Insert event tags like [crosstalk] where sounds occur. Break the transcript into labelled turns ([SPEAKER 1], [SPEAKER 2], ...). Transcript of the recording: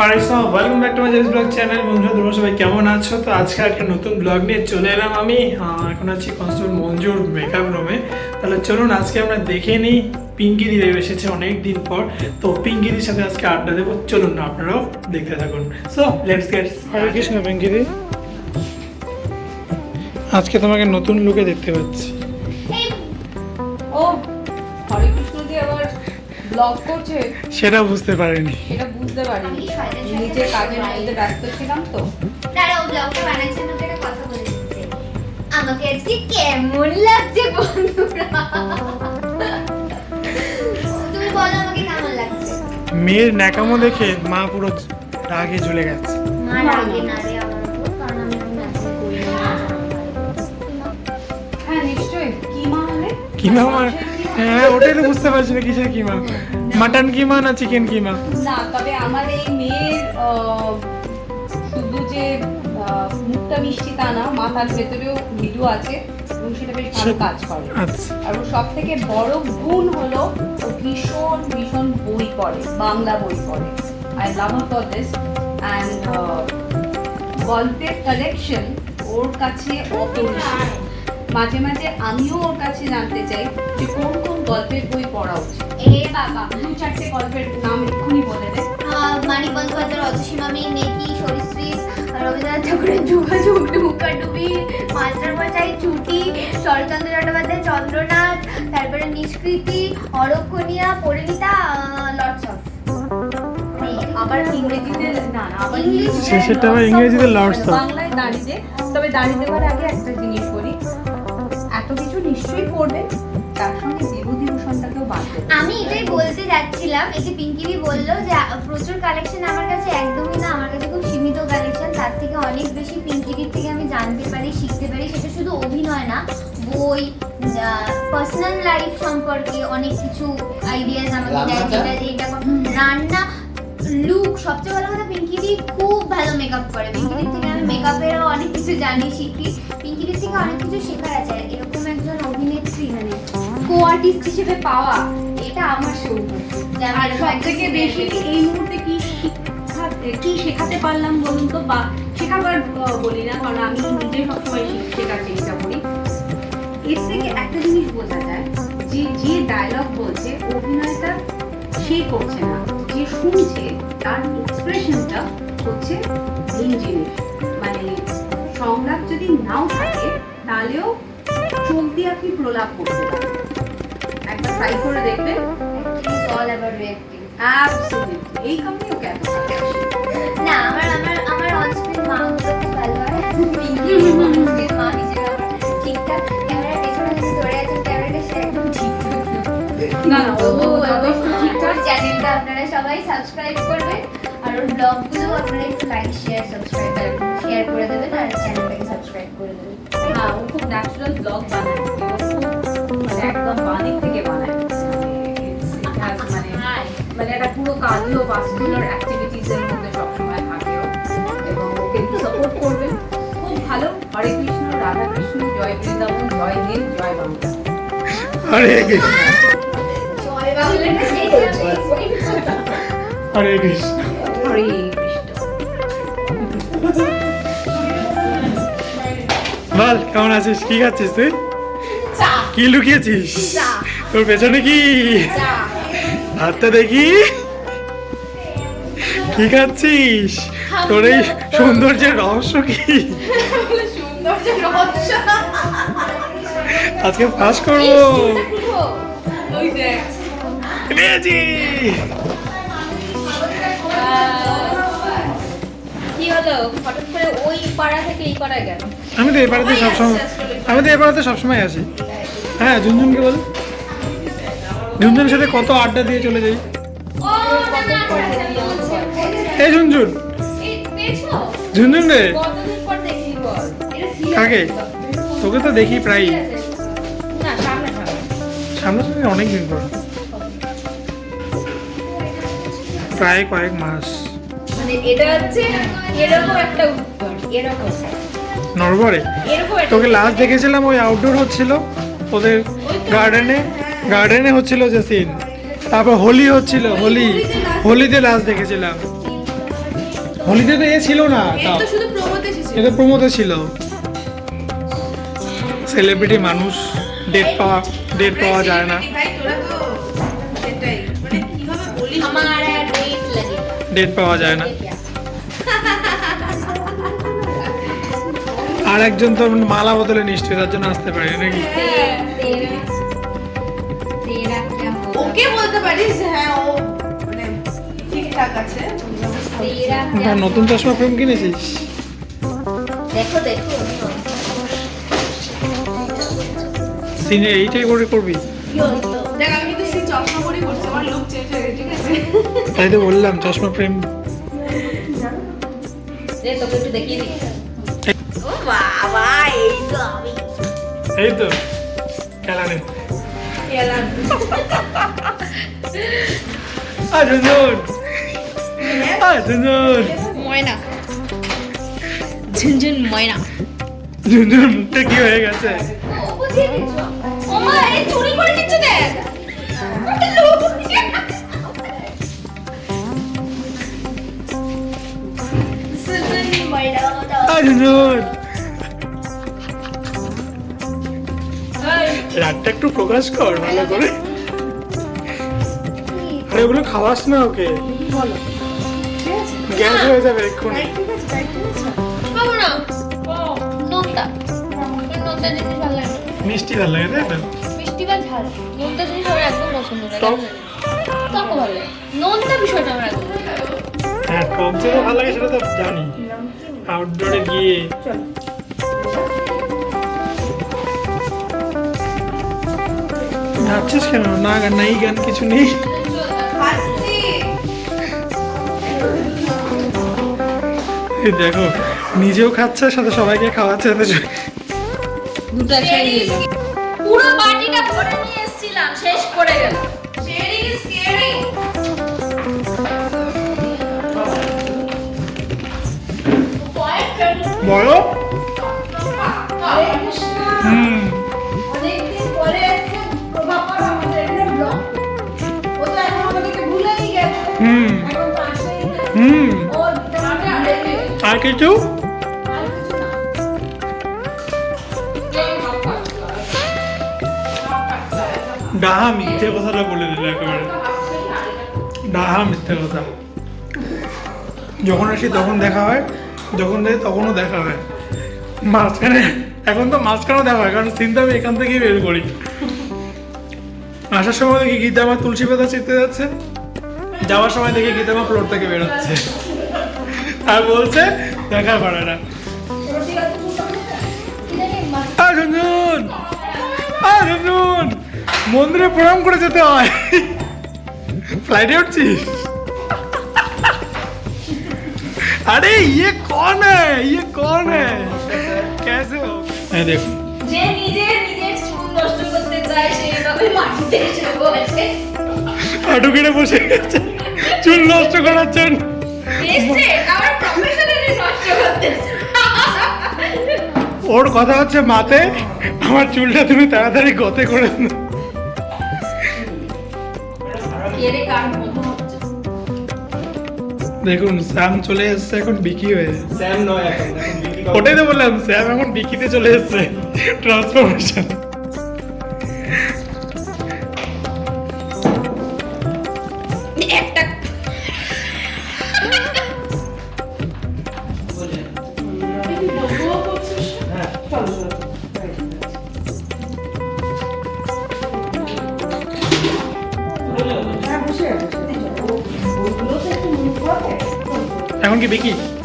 [SPEAKER 1] High সব welcome back to my Jess blog channel বন্ধুরা, তোমরা সবাই কেমন আছো? তো আজকে একটা নতুন ব্লগ নিয়ে চলে এলাম আমি। এখন আছি কনস্টেবল মঞ্জুর মেকআপ রুমে তাহলে চলুন, আজকে আমরা দেখে নিই পিঙ্কি দি দেব এসেছে অনেক দিন পর। তো পিঙ্কি দির সাথে আজকে আড্ডা দেবো। চলুন না, আপনারাও দেখতে থাকুন। So let's get Hare Krishna Pinky দি। আজকে তোমাকে নতুন লুকে দেখতে পাচ্ছি।
[SPEAKER 2] ব্লগ করছে
[SPEAKER 1] সেটা বুঝতে পারিনি।
[SPEAKER 2] সেটা বুঝতে পারিনি। নিজের কাজের মধ্যে ব্যস্ত ছিলাম তো।
[SPEAKER 3] দাঁড়াও ব্লগটা বানাচ্ছেন ওকে একটা কথা বলে আমাকে আজকে কেমন লাগছে বন্ধুরা? তুমি বলো আমাকে কেমন লাগছে?
[SPEAKER 1] মেয়ের ন্যাকামো দেখে মা পুরো রাগে ঝুলে গেছে।
[SPEAKER 3] মা রাগে না রে করি না
[SPEAKER 2] হ্যাঁ কি মা হলে
[SPEAKER 1] আমার হ্যাঁ ওটাই তো বুঝতে পারছি না কিসের কিমা। মাটন কিমা না চিকেন কিমা?
[SPEAKER 2] না তবে আমার এই মেয়ের শুধু যে মুখটা মিষ্টি তা না মাথার ভেতরেও ভিডিও আছে এবং সেটা বেশ ভালো কাজ করে।
[SPEAKER 1] আচ্ছা।
[SPEAKER 2] আর ওর সব থেকে বড় গুণ হলো ও ভীষণ ভীষণ বই পড়ে বাংলা বই পড়ে। I love her for this and গল্পের কালেকশন ওর কাছে অপরিসীম মাঝে মাঝে আমিও ওর কাছে জানতে চাই যে কোন কোন গল্পের বই পড়া উচিত।
[SPEAKER 3] এ বাবা।
[SPEAKER 2] দু চারটে গল্পের নাম এক্ষুনি বলে দে।
[SPEAKER 3] মানিক বন্দ্যোপাধ্যায়ের অতসীমামি নেকি সরীসৃপ রবীন্দ্রনাথ ঠাকুরের যোগাযোগ নৌকা ডুবি মাস্টার মশাই ছুটি শরৎচন্দ্র চট্টোপাধ্যায় চন্দ্রনাথ তারপরে নিষ্কৃতি অরক্ষণিয়া পরিণীতা লটস অফ
[SPEAKER 2] আবার ইংরেজিতে না না আবার
[SPEAKER 3] ইংলিশে-
[SPEAKER 1] শেষেরটা আবার ইংরেজিতে লর্ডস
[SPEAKER 2] বাংলায় দাঁড়িয়ে তবে দাঁড়িয়ে দেওয়ার আগে একটা জিনিস নিশ্চয়ই পড়বে তার সঙ্গে বিভূতিভূষণটাকেও বাদ দেবে।
[SPEAKER 3] আমি এটাই বলতে যাচ্ছিলাম এই যে পিঙ্কিদি বলল যে প্রচুর কালেকশন আমার কাছে একদমই না আমার কাছে খুব সীমিত কালেকশন তার থেকে অনেক বেশি পিঙ্কিদির থেকে আমি জানতে পারি শিখতে পারি। সেটা শুধু অভিনয় না বই পার্সোনাল লাইফ সম্পর্কে অনেক কিছু আইডিয়াস আমাকে দেয় যেটা রান্না লুক সবচেয়ে ভালো কথা পিঙ্কিদি খুব ভালো মেকআপ করে। পিঙ্কিদির থেকে আমি মেকআপেরও অনেক কিছু জানি শিখি। পিঙ্কিদির থেকে অনেক কিছু শেখার আছে। এরকম একজন অভিনেত্রী মানে কো আর্টিস্ট হিসেবে পাওয়া এটা আমার সৌভাগ্য।
[SPEAKER 2] আর
[SPEAKER 3] এরকম
[SPEAKER 2] সব থেকে বেশি এই মুহূর্তে কি শিক্ষাতে কি শেখাতে পারলাম বলুন তো? বা শেখাবার বলি না কারণ আমি নিজে সবসময় শেখার চেষ্টা করি। এর থেকে একটা জিনিস বোঝা যায় যে যে ডায়লগ বলছে অভিনয়টা সে করছে না। যে শুনছে তার এক্সপ্রেশনটা হচ্ছে মেন জিনিস মানে সংলাপ যদি নাও থাকে তাহলেও চলতি আপনি প্রলাপ করতে পারেন ট্রাই করে দেখবেন
[SPEAKER 3] It's all about
[SPEAKER 2] অ্যাবসলিউটলি এই কারণেই ওকে এত
[SPEAKER 3] না আমার আমার আমার অনস্ক্রিন মা গুলো খুব ভালো হয় অনস্ক্রিন মা ঠিকঠাক ক্যামেরার পেছনে যদি ধরে আছেন ক্যামেরাটা সে একদম ঠিকঠাক
[SPEAKER 2] না না ও ঠিকঠাক
[SPEAKER 3] সবাই সাবস্ক্রাইব করবেন আর ওর ব্লগগুলো আপনারা একটু লাইক শেয়ার সাবস্ক্রাইব শেয়ার করে দেবেন আর চ্যানেলটাকে সাবস্ক্রাইব করে দেবেন।
[SPEAKER 2] হ্যাঁ ও খুব ন্যাচারাল ব্লগ বানায়। মানে একদম বাদিক থেকে বানায়। মানে মানে মানে একটা পুরো কার্ডিও ভাস্কুলার অ্যাক্টিভিটিস এর মধ্যে সবসময় থাকে ও। এবং ওকে সাপোর্ট করবেন খুব ভালো। হরে কৃষ্ণ রাধা কৃষ্ণ জয় বৃন্দাবন জয় নীল জয় বাংলা।
[SPEAKER 1] হরে কৃষ্ণ।
[SPEAKER 3] জয় হয়ে
[SPEAKER 1] হরে কৃষ্ণ।
[SPEAKER 2] হরে
[SPEAKER 1] বল কেমন আছিস? কি খাচ্ছিস তুই? কি লুকিয়েছিস? তোর পেছনে কি? হাতটা দেখি। কি খাচ্ছিস? তোর এই সৌন্দর্যের রহস্য কি? আজকে পাস করব। পেয়েছি।
[SPEAKER 2] হলো হঠাৎ করে ওই পাড়া থেকে এই পাড়ায় গেল।
[SPEAKER 1] আমি তো এবারেতে সবসময় আমি তো এবারেতে সবসময় আসি। হ্যাঁ ঝুনঝুনকে বল। ঝুনঝুনের সাথে কত আড্ডা দিয়ে চলে যাই। এই ঝুনঝুন। ঝুনঝুন রে। কাকে? তোকে তো দেখি প্রায়
[SPEAKER 2] সামনে সামনে।
[SPEAKER 1] সামনে সামনে অনেক দিন পর প্রায় কয়েক মাস।
[SPEAKER 2] মানে এটা হচ্ছে এরকম একটা উত্তর এরকম।
[SPEAKER 1] নরবরে? তোকে লাস্ট দেখেছিলাম ওই আউটডোর হচ্ছিল ওদের গার্ডেনে গার্ডেনে হচ্ছিল যে সিন তারপর হোলি হচ্ছিল হোলি হোলিতে লাস্ট দেখেছিলাম। হোলিতে তো এ ছিল না এটা প্রমোতে ছিল। সেলিব্রিটি মানুষ ডেট পাওয়া ডেট পাওয়া যায় না। ডেট পাওয়া যায় না। আর একজন তো মালা বদলে নিশ্চয় তার জন্য আসতে পারে নাকি?
[SPEAKER 4] ওকে বলতে পারিস হ্যাঁ, মানে
[SPEAKER 3] হ্যাঁ
[SPEAKER 1] নতুন চশমা ফ্রেম কিনেছিস?
[SPEAKER 3] দেখো দেখো।
[SPEAKER 1] সিনে এইটাই করে করবি?
[SPEAKER 4] দেখ আমি কিন্তু সেই চশমা করে করছি আমার লুক চেঞ্জ হয়ে ঠিক আছে?
[SPEAKER 1] তাই তো বললাম চশমা
[SPEAKER 3] প্রেম। এই তো
[SPEAKER 1] খেলা
[SPEAKER 3] ময়না। ঝুনঝুন ময়না।
[SPEAKER 1] ঝুনঝুন মুখটা কি হয়ে গেছে? একটু প্রকাশ কর ভালো করে। আরে ওগুলো খাওয়াস না ওকে। গ্যাস হয়ে যাবে এক্ষুনি।
[SPEAKER 3] খাব না। নোনতা। নোনতা জিনিস ভালো লাগে। না।
[SPEAKER 1] মিষ্টি ভালো লাগে তাই তো?
[SPEAKER 3] মিষ্টি বা ঝাল। নোনতা জিনিস আমার একদম পছন্দ না
[SPEAKER 1] টক?
[SPEAKER 3] টক ভালো লাগে। নোনতা বিষয়টা আমার একদম
[SPEAKER 1] হ্যাঁ টক যেটা ভালো লাগে সেটা তো জানি। আউটডোরে গিয়ে নাচছিস কেন? না গান নাই গান কিছু নেই। এই দেখো নিজেও খাচ্ছে সাথে সবাইকে খাওয়াচ্ছে
[SPEAKER 3] দুটো দিয়ে পুরো বাটিটা ভরে নিয়ে এসেছিলাম শেষ করে গেল
[SPEAKER 4] শেয়ারিং
[SPEAKER 1] কিছু? ডাহা মিথ্যে কথাটা বলে দিল একেবারে। ডাহা মিথ্যে কথা। যখন আসি তখন দেখা হয়, যখন যাই তখনও দেখা হয়। মাঝখানে, এখন তো মাঝখানেও দেখা হয়, কারণ চিন্তা আমি এখান থেকেই বের করি। আসার সময় দেখি গীতা আমার তুলসী পাতা ছিঁড়তে যাচ্ছে। যাওয়ার সময় দেখি গীতা আমার ফ্লোর থেকে বেরোচ্ছে। আর বলছে দেখা পারে না। শুনুন আরে শুনুন মন্দিরে প্রণাম করে যেতে হয়। ফ্লাইটে উঠছিস? আরে ইয়ে কন হ্যাঁ ইয়ে কন হ্যাঁ कैसे हो এই দেখো।
[SPEAKER 3] যে নিজে নিজে নষ্ট করতে সে মাটিতে এসে বসে।
[SPEAKER 1] আটু কেটে বসে চুল নষ্ট করার জন্য।
[SPEAKER 3] আমার [laughs]
[SPEAKER 1] ওর কথা হচ্ছে মাতে আমার চুলটা তুমি তাড়াতাড়ি গতে করে দেখুন স্যাম চলে এসছে এখন বিকি হয়ে
[SPEAKER 5] স্যাম নয় এখন
[SPEAKER 1] ওটাই তো বললাম স্যাম এখন বিকিতে চলে এসছে। ট্রান্সফরমেশন এখন কি বিকি
[SPEAKER 5] এখন কমে।
[SPEAKER 1] ও,